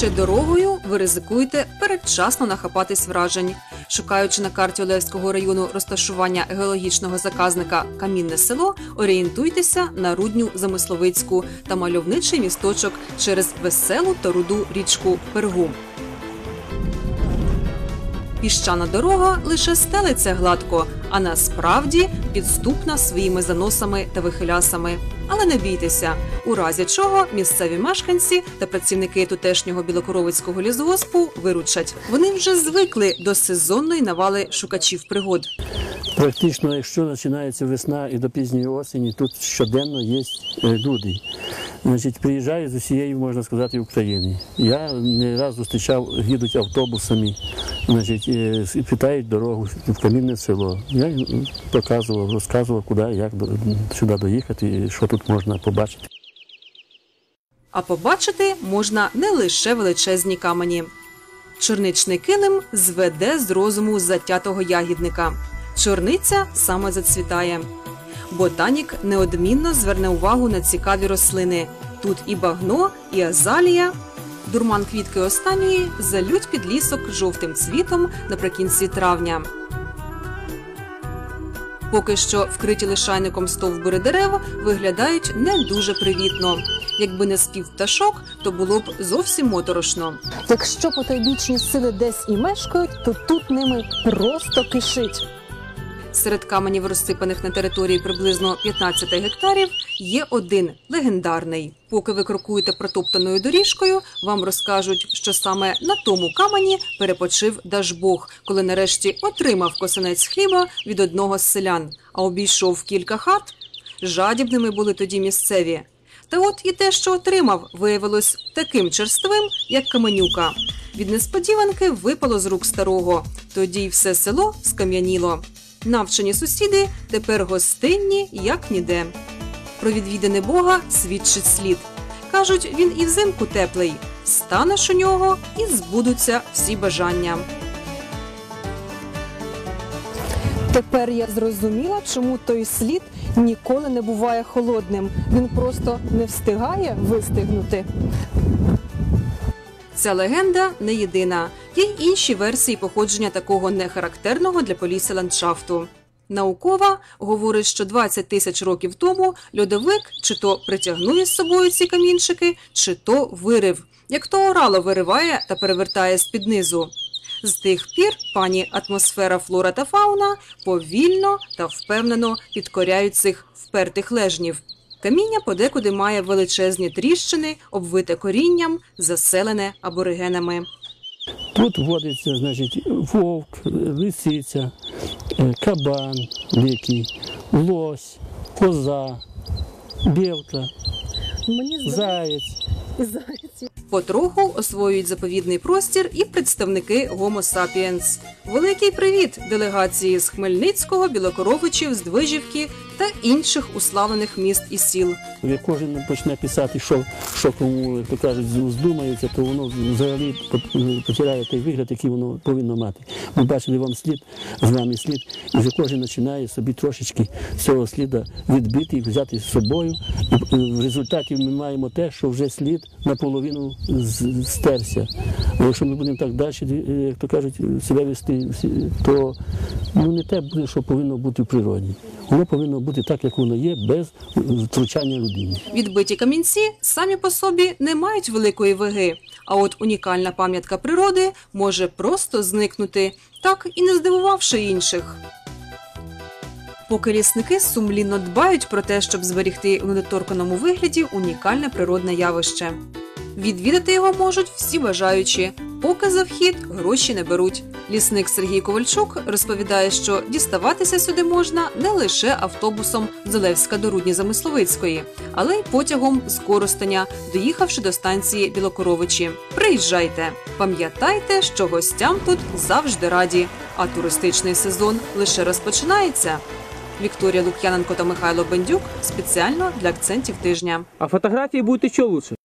Ще дорогою ви ризикуєте передчасно нахапатись вражень. Шукаючи на карті Олевського району розташування геологічного заказника Камінне село, орієнтуйтеся на рудню Замисловицьку та мальовничий місточок через веселу та руду річку Пергу. Піщана дорога лише стелиться гладко, а насправді підступна своїми заносами та вихилясами. Але не бійтеся, у разі чого місцеві мешканці та працівники тутешнього білокоровицького лісгоспу виручать. Вони вже звикли до сезонної навали шукачів пригод. Практично, якщо починається весна і до пізньої осені, тут щоденно є е, люди. Значить, приїжджають з усієї, можна сказати, України. Я не раз зустрічав, їдуть автобусами, значить, питають дорогу в камінне село. Я показував, розказував, куди, як сюди доїхати, і що тут можна побачити. А побачити можна не лише величезні камені. Чорничний килим зведе з розуму затятого ягідника. Чорниця саме зацвітає. Ботанік неодмінно зверне увагу на цікаві рослини. Тут і багно, і азалія. Дурман квітки останньої залють підлісок жовтим цвітом наприкінці травня. Поки що вкриті лишайником стовбури дерев виглядають не дуже привітно. Якби не спів пташок, то було б зовсім моторошно. Якщо потойбічні сили десь і мешкають, то тут ними просто кишить. Серед каменів, розсипаних на території приблизно 15 гектарів, є один легендарний. Поки ви крокуєте протоптаною доріжкою, вам розкажуть, що саме на тому камені перепочив Дажбог, коли нарешті отримав косинець хліба від одного з селян, а обійшов кілька хат. Жадібними були тоді місцеві. Та от і те, що отримав, виявилось таким черствим, як каменюка. Від несподіванки випало з рук старого. Тоді й все село скам'яніло. Навчені сусіди тепер гостинні, як ніде. Про відвідини Бога свідчить слід. Кажуть, він і взимку теплий. Станеш у нього і збудуться всі бажання. Тепер я зрозуміла, чому той слід ніколи не буває холодним. Він просто не встигає вистигнути. Ця легенда не єдина. Є й інші версії походження такого нехарактерного для Полісся ландшафту. Наукова говорить, що 20 тисяч років тому льодовик чи то притягнує з собою ці камінчики, чи то вирив, як то орало вириває та перевертає з-під низу. З тих пір пані атмосфера флора та фауна повільно та впевнено підкоряють цих впертих лежнів. Каміння подекуди має величезні тріщини, обвите корінням, заселене аборигенами. Тут водиться, значить, вовк, лисиця, е, кабан дикий, лось, коза, білка, Мені заєць. Потроху освоюють заповідний простір і представники Homo sapiens. Великий привіт делегації з Хмельницького, Білокоровичів, Здвижівки та інших уславлених міст і сіл. Як кожен почне писати, що, що кому, як кажуть, здумається, то воно взагалі пот- потирає той вигляд, який воно повинно мати. Ми бачили вам слід, з нами слід, і вже кожен починає собі трошечки цього сліда відбити і взяти з собою. Е, в результаті ми маємо те, що вже слід наполовину стерся. А Якщо ми будемо так далі, е, як то кажуть, себе вести, то ну, не те буде, що повинно бути в природі. Воно повинно бути так, як воно є, без втручання людини. Відбиті камінці самі по собі не мають великої ваги, а от унікальна пам'ятка природи може просто зникнути, так і не здивувавши інших. Поки лісники сумлінно дбають про те, щоб зберігти у недоторканому вигляді унікальне природне явище. Відвідати його можуть всі бажаючі, поки за вхід гроші не беруть. Лісник Сергій Ковальчук розповідає, що діставатися сюди можна не лише автобусом з Олевська до Рудні Замисловицької, але й потягом з Коростеня, доїхавши до станції Білокоровичі. Приїжджайте, пам'ятайте, що гостям тут завжди раді, а туристичний сезон лише розпочинається. Вікторія Лук'яненко та Михайло Бендюк спеціально для акцентів тижня. А фотографии будет еще лучше.